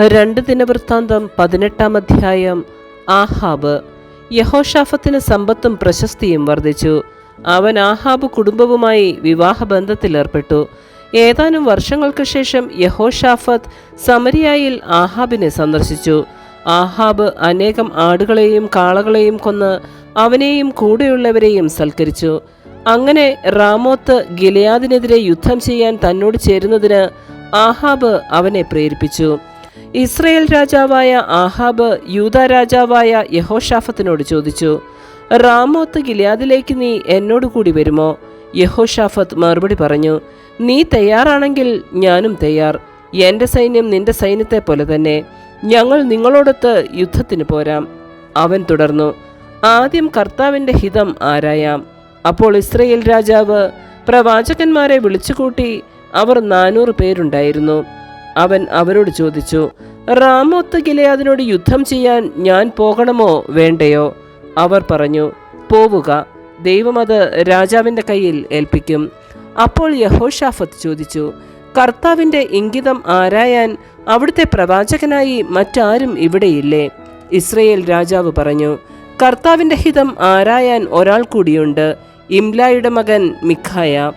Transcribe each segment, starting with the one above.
രണ്ട് ദിനവൃത്താന്തം പതിനെട്ടാം അധ്യായം. ആഹാബ് യഹോഷാഫത്തിന് സമ്പത്തും പ്രശസ്തിയും വർദ്ധിച്ചു. അവൻ ആഹാബ് കുടുംബവുമായി വിവാഹബന്ധത്തിലേർപ്പെട്ടു. ഏതാനും വർഷങ്ങൾക്ക് ശേഷം യഹോഷാഫത്ത് സമരിയായിൽ ആഹാബിനെ സന്ദർശിച്ചു. ആഹാബ് അനേകം ആടുകളെയും കാളകളെയും കൊന്ന് അവനെയും കൂടെയുള്ളവരെയും സൽക്കരിച്ചു. അങ്ങനെ റാമോത്ത് ഗിലയാദിനെതിരെ യുദ്ധം ചെയ്യാൻ തന്നോട് ചേരുന്നതിന് ആഹാബ് അവനെ പ്രേരിപ്പിച്ചു. ഇസ്രയേൽ രാജാവായ ആഹാബ് യൂത രാജാവായ യഹോഷാഫത്തിനോട് ചോദിച്ചു റാമോത്ത് ഗിലിയാദിലേക്ക് നീ എന്നോട് കൂടി വരുമോ? യഹോഷാഫത്ത് മറുപടി പറഞ്ഞു നീ തയ്യാറാണെങ്കിൽ ഞാനും തയ്യാർ. എന്റെ സൈന്യം നിന്റെ സൈന്യത്തെ പോലെ തന്നെ. ഞങ്ങൾ നിങ്ങളോടൊത്ത് യുദ്ധത്തിന് പോരാം. അവൻ തുടർന്നു ആദ്യം കർത്താവിന്റെ ഹിതം ആരായാം? അപ്പോൾ ഇസ്രയേൽ രാജാവ് പ്രവാചകന്മാരെ വിളിച്ചുകൂട്ടി അവർ നാനൂറ് പേരുണ്ടായിരുന്നു. അവൻ അവരോട് ചോദിച്ചു റാമോത്ത് ഗിലയാദിനോട് യുദ്ധം ചെയ്യാൻ ഞാൻ പോകണമോ? വേണ്ടയോ? അവർ പറഞ്ഞു പോവുക. ദൈവം അത് രാജാവിന്റെ കയ്യിൽ ഏൽപ്പിക്കും. അപ്പോൾ യഹോഷാഫത്ത് ചോദിച്ചു കർത്താവിന്റെ ഇംഗിതം ആരായാൻ അവിടുത്തെ പ്രവാചകനായി മറ്റാരും ഇവിടെയില്ലേ? ഇസ്രയേൽ രാജാവ് പറഞ്ഞു കർത്താവിന്റെ ഹിതം ആരായാൻ ഒരാൾ കൂടിയുണ്ട് ഇംലായുടെ മകൻ മിഖായ.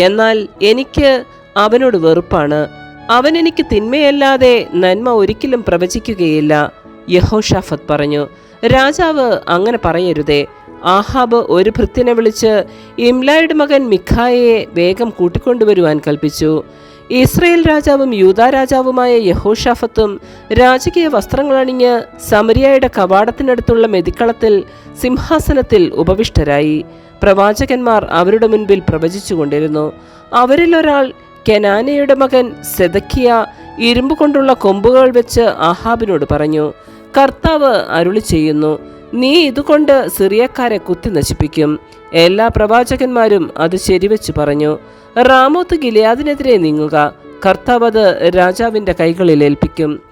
എന്നാൽ എനിക്ക് അവനോട് വെറുപ്പാണ്. അവൻ എനിക്ക് തിന്മയല്ലാതെ നന്മ ഒരിക്കലും പ്രവചിക്കുകയില്ല. യഹോഷാഫത്ത് പറഞ്ഞു രാജാവ് അങ്ങനെ പറയരുതേ. ആഹാബ് ഒരു ഭൃത്യനെ വിളിച്ച് ഇംലായുടെ മകൻ മിഖായയെ വേഗം കൂട്ടിക്കൊണ്ടുവരുവാൻ കൽപ്പിച്ചു. ഇസ്രയേൽ രാജാവും യൂതാ രാജാവുമായ യഹോഷാഫത്തും രാജകീയ വസ്ത്രങ്ങളണിഞ്ഞ് സമരിയായുടെ കവാടത്തിനടുത്തുള്ള മെതിക്കളത്തിൽ സിംഹാസനത്തിൽ ഉപവിഷ്ടരായി. പ്രവാചകന്മാർ അവരുടെ മുൻപിൽ പ്രവചിച്ചുകൊണ്ടിരുന്നു. അവരിലൊരാൾ കെനാനയുടെ മകൻ സെതക്കിയ ഇരുമ്പ് കൊണ്ടുള്ള കൊമ്പുകൾ വെച്ച് ആഹാബിനോട് പറഞ്ഞു കർത്താവ് അരുളി ചെയ്യുന്നു നീ ഇതുകൊണ്ട് സിറിയക്കാരെ കുത്തി നശിപ്പിക്കും. എല്ലാ പ്രവാചകന്മാരും അത് ശരിവെച്ച് പറഞ്ഞു റാമോത്ത് ഗിലിയാദിനെതിരെ നീങ്ങുക കർത്താവ് അത് രാജാവിന്റെ കൈകളിൽ ഏൽപ്പിക്കും.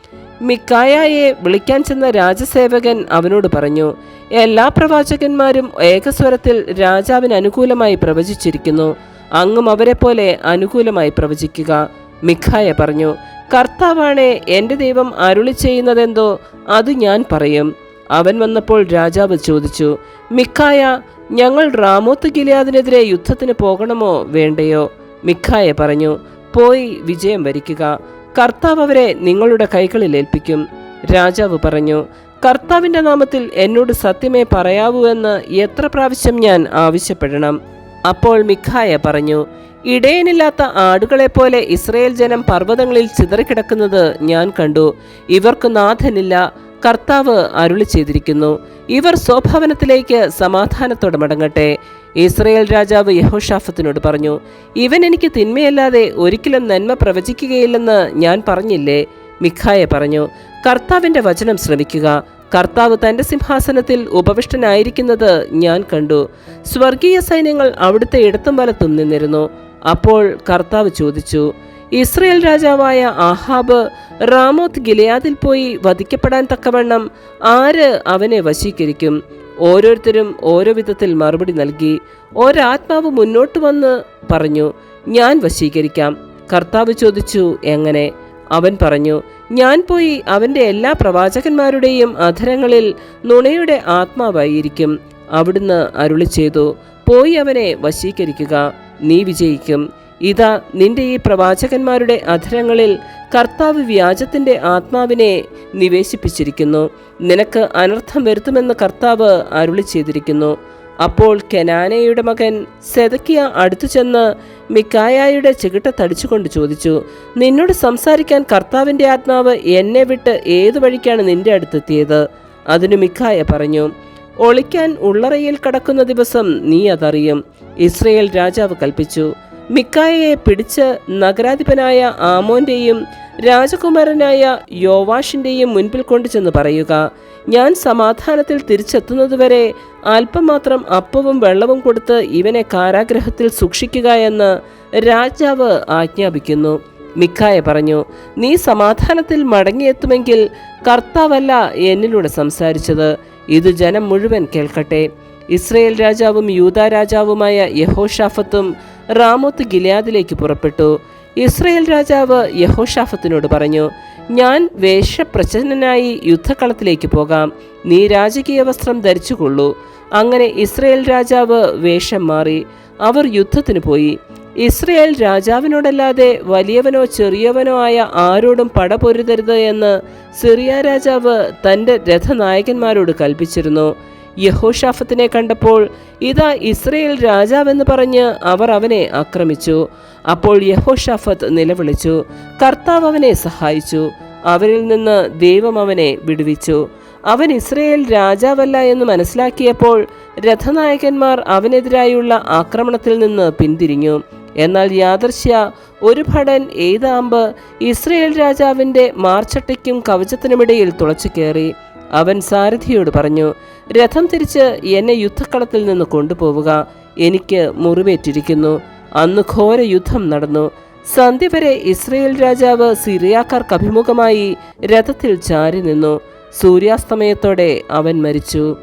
മിക്കായയെ വിളിക്കാൻ ചെന്ന രാജസേവകൻ അവനോട് പറഞ്ഞു എല്ലാ പ്രവാചകന്മാരും ഏകസ്വരത്തിൽ രാജാവിന് അനുകൂലമായി പ്രവചിച്ചിരിക്കുന്നു അങ്ങും അവരെ പോലെ അനുകൂലമായി പ്രവചിക്കുക. മിഖായ പറഞ്ഞു കർത്താവാണ് എന്റെ ദൈവം അരുളി ചെയ്യുന്നതെന്തോ അത് ഞാൻ പറയും. അവൻ വന്നപ്പോൾ രാജാവ് ചോദിച്ചു മിഖായ ഞങ്ങൾ റാമോത്ത് ഗിലിയാദിനെതിരെ യുദ്ധത്തിന് പോകണമോ വേണ്ടയോ? മിഖായ പറഞ്ഞു പോയി വിജയം വരിക്കുക. കർത്താവ് അവരെ നിങ്ങളുടെ കൈകളിൽ ഏൽപ്പിക്കും. രാജാവ് പറഞ്ഞു കർത്താവിന്റെ നാമത്തിൽ എന്നോട് സത്യമേ പറയാവൂ എന്ന് എത്ര പ്രാവശ്യം ഞാൻ ആവശ്യപ്പെടണം. അപ്പോൾ മിഖായ പറഞ്ഞു ഇടയനില്ലാത്ത ആടുകളെപ്പോലെ ഇസ്രയേൽ ജനം പർവതങ്ങളിൽ ചിതറിക്കിടക്കുന്നത് ഞാൻ കണ്ടു. ഇവർക്ക് നാഥനില്ല. കർത്താവ് അരുളി ചെയ്തിരിക്കുന്നു. ഇവർ സ്വഭവനത്തിലേക്ക് സമാധാനത്തോടെ മടങ്ങട്ടെ. ഇസ്രയേൽ രാജാവ് യഹോഷാഫത്തിനോട് പറഞ്ഞു ഇവൻ എനിക്ക് തിന്മയല്ലാതെ ഒരിക്കലും നന്മ പ്രവചിക്കുകയില്ലെന്ന് ഞാൻ പറഞ്ഞില്ലേ? മിഖായ പറഞ്ഞു കർത്താവിന്റെ വചനം ശ്രമിക്കുക കർത്താവ് തന്റെ സിംഹാസനത്തിൽ ഉപവിഷ്ടനായിരിക്കുന്നത് ഞാൻ കണ്ടു. സ്വർഗീയ സൈന്യങ്ങൾ അവിടുത്തെ ഇടത്തും വലത്തും നിന്നിരുന്നു. അപ്പോൾ കർത്താവ് ചോദിച്ചു ഇസ്രയേൽ രാജാവായ ആഹാബ് റാമോത്ത് ഗിലയാദിൽ പോയി വധിക്കപ്പെടാൻ തക്കവണ്ണം ആര് അവനെ വശീകരിക്കും? ഓരോരുത്തരും ഓരോ വിധത്തിൽ മറുപടി നൽകി ഒരാത്മാവ് മുന്നോട്ട് വന്ന് പറഞ്ഞു ഞാൻ വശീകരിക്കാം കർത്താവ് ചോദിച്ചു എങ്ങനെ? അവൻ പറഞ്ഞു ഞാൻ പോയി അവന്റെ എല്ലാ പ്രവാചകന്മാരുടെയും അധരങ്ങളിൽ നുണയുടെ ആത്മാവായിരിക്കും. അവിടുന്ന് അരുളി ചെയ്തു പോയി അവനെ വശീകരിക്കുക നീ വിജയിക്കും. ഇതാ നിന്റെ ഈ പ്രവാചകന്മാരുടെ അധരങ്ങളിൽ കർത്താവ് വ്യാജത്തിന്റെ ആത്മാവിനെ നിവേശിപ്പിച്ചിരിക്കുന്നു. നിനക്ക് അനർത്ഥം വരുത്തുമെന്ന് കർത്താവ് അരുളി ചെയ്തിരിക്കുന്നു. അപ്പോൾ കെനാനയുടെ മകൻ സെതക്കിയ അടുത്തു ചെന്ന് മിക്കായായുടെ ചികിട്ട തടിച്ചുകൊണ്ട് ചോദിച്ചു നിന്നോട് സംസാരിക്കാൻ കർത്താവിന്റെ ആത്മാവ് എന്നെ വിട്ട് ഏതു വഴിക്കാണ് നിന്റെ അടുത്തെത്തിയത്? അതിനു മിക്കായ പറഞ്ഞു ഒളിക്കാൻ ഉള്ളറയിൽ കടക്കുന്ന ദിവസം നീ അതറിയും ഇസ്രയേൽ രാജാവ് കൽപ്പിച്ചു. മിക്കായയെ പിടിച്ച് നഗരാധിപനായ ആമോന്റെയും രാജകുമാരനായ യോവാഷിന്റെയും മുൻപിൽ കൊണ്ടുചെന്ന് പറയുക ഞാൻ സമാധാനത്തിൽ തിരിച്ചെത്തുന്നതുവരെ അല്പം മാത്രം അപ്പവും വെള്ളവും കൊടുത്ത് ഇവനെ കാരാഗ്രഹത്തിൽ സൂക്ഷിക്കുക എന്ന് രാജാവ് ആജ്ഞാപിക്കുന്നു. മിക്കായ പറഞ്ഞു നീ സമാധാനത്തിൽ മടങ്ങിയെത്തുമെങ്കിൽ കർത്താവല്ല എന്നിലൂടെ സംസാരിച്ചത്. ഇത് ജനം മുഴുവൻ കേൾക്കട്ടെ. ഇസ്രയേൽ രാജാവും യൂത രാജാവുമായ യഹോഷാഫത്തും റാമോത്ത് ഗിലിയാദിലേക്ക് പുറപ്പെട്ടു. ഇസ്രയേൽ രാജാവ് യഹോഷാഫത്തിനോട് പറഞ്ഞു ഞാൻ വേഷപ്രച്ഛന്നനായി യുദ്ധക്കളത്തിലേക്ക് പോകാം. നീ രാജകീയ വസ്ത്രം ധരിച്ചുകൊള്ളൂ. അങ്ങനെ ഇസ്രയേൽ രാജാവ് വേഷം മാറി അവർ യുദ്ധത്തിന് പോയി. ഇസ്രയേൽ രാജാവിനോടല്ലാതെ വലിയവനോ ചെറിയവനോ ആയ ആരോടും പട പൊരുതരുത് എന്ന് സിറിയ രാജാവ് തന്റെ രഥനായകന്മാരോട് കൽപ്പിച്ചിരുന്നു. യഹോഷാഫത്തിനെ കണ്ടപ്പോൾ ഇതാ ഇസ്രയേൽ രാജാവെന്ന് പറഞ്ഞ് അവർ അവനെ ആക്രമിച്ചു. അപ്പോൾ യഹോഷാഫത്ത് നിലവിളിച്ചു കർത്താവ് അവനെ സഹായിച്ചു അവരിൽ നിന്ന് ദൈവം അവനെ വിടുവിച്ചു. അവൻ ഇസ്രയേൽ രാജാവല്ല എന്ന് മനസ്സിലാക്കിയപ്പോൾ രഥനായകന്മാർ അവനെതിരായുള്ള ആക്രമണത്തിൽ നിന്ന് പിന്തിരിഞ്ഞു. എന്നാൽ യാദർശ്യ ഒരു ഭടൻ ഏതാമ്പ് ഇസ്രയേൽ രാജാവിന്റെ മാർച്ചട്ടയ്ക്കും കവചത്തിനുമിടയിൽ തുളച്ചു കയറി. അവൻ സാരഥിയോട് പറഞ്ഞു രഥം തിരിച്ച് എന്നെ യുദ്ധക്കളത്തിൽ നിന്ന് കൊണ്ടുപോവുക. എനിക്ക് മുറിവേറ്റിരിക്കുന്നു. അന്ന് ഘോര യുദ്ധം നടന്നു. സന്ധ്യ വരെ ഇസ്രയേൽ രാജാവ് സിറിയാക്കാർക്ക് അഭിമുഖമായി രഥത്തിൽ ചാരി നിന്നു. സൂര്യാസ്തമയത്തോടെ അവൻ മരിച്ചു.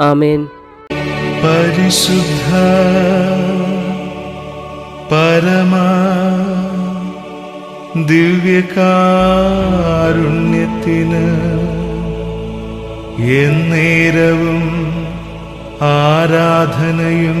ആമേൻ. പരിശുദ്ധ പരമാ ദിവ്യകാരുണ്യത്തിന് എന്നേരവും ആരാധനയും